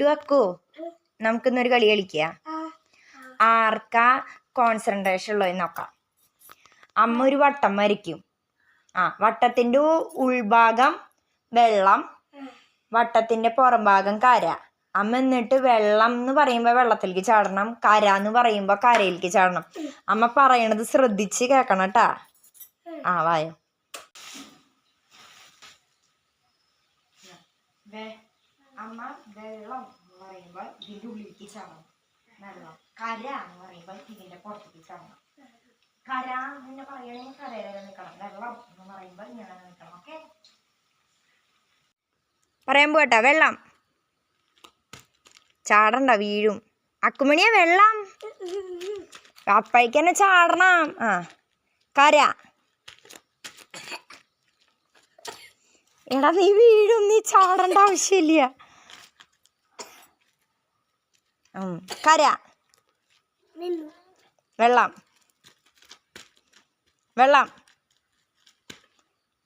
Food വെക്കോ. നമുക്കിന്നൊരു കളി കളിക്കുക ആർക്കാ കോൺസെൻട്രേഷൻ ഉള്ളത് നോക്കാം. അമ്മ ഒരു വട്ടം വരയ്ക്കും ആ വട്ടത്തിന്റെ ഉൾഭാഗം വെള്ളം വട്ടത്തിന്റെ പുറം ഭാഗം കര. അമ്മ എന്നിട്ട് വെള്ളം എന്ന് പറയുമ്പോൾ വെള്ളത്തിലേക്ക് ചാടണം കര എന്ന് പറയുമ്പോൾ കരയിലേക്ക് ചാടണം. അമ്മ പറയണത് ശ്രദ്ധിച്ച് കേൾക്കണം കേട്ടാ ആ വായോ. അമ്മ വെള്ളം എന്ന് പറയുമ്പോൾ ഇതിന്റെ ഉള്ളിലേക്ക് ചാടണം വെള്ളം കര എന്ന് പറയുമ്പോൾ ഇതിന്റെ പുറത്തേക്ക് ചാടണം കര എന്ന് പറയണമെങ്കിൽ കരയിലെ നിൽക്കണം. വെള്ളം എന്ന് പറയുമ്പോൾ ഇങ്ങനെ നിൽക്കണം. ഓക്കെ? പറയാൻ പോട്ടാ വെള്ളം. ചാടണ്ട വീഴും. അക്കുമണിയ വെള്ളം. അപ്പഴേക്കന്നെ ചാടണം. ആ കര. എടാ നീ വീഴും നീ ചാടേണ്ട ആവശ്യമില്ല. കര. വെള്ളം. വെള്ളം.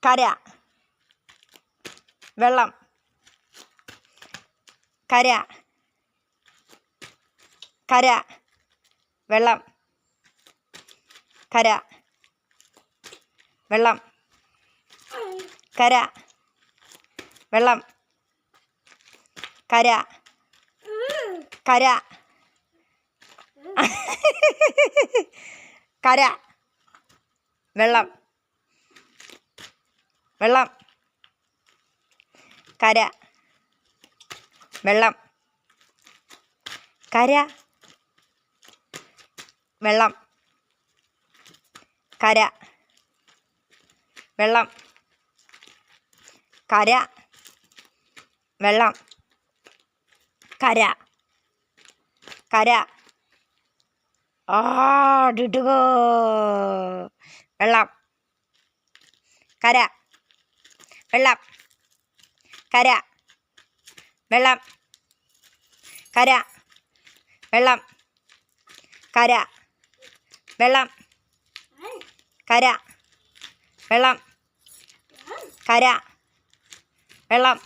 കര. വെള്ളം. കര. കര. വെള്ളം. കര. വെള്ളം. കര. വെള്ളം. കര. കര. കര. വെള്ളം. വെള്ളം. കര. വെള്ളം. കര. വെള്ളം. കര. വെള്ളം. കര. വെള്ളം. കര. കര. ആ ഡിടുകോ വെള്ളം. കര. വെള്ളം. കര. വെള്ളം. കര. വെള്ളം. കര. വെള്ളം. കര. വെള്ളം. കര. വെള്ളം.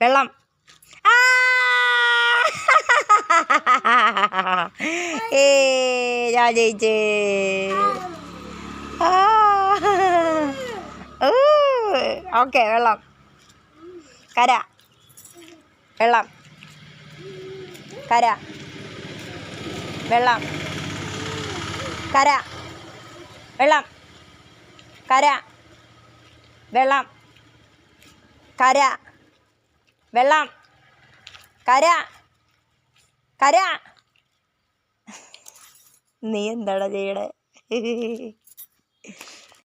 വെള്ളം. ആ! ഏ ഞാൻ ജയിച്ചേ. ഓക്കെ വെള്ളം. കര. വെള്ളം. കര. വെള്ളം. കര. വെള്ളം. കര. വെള്ളം. കര. വെള്ളം. കര. കര. നീ എന്താടാ ചെയ്യണേ?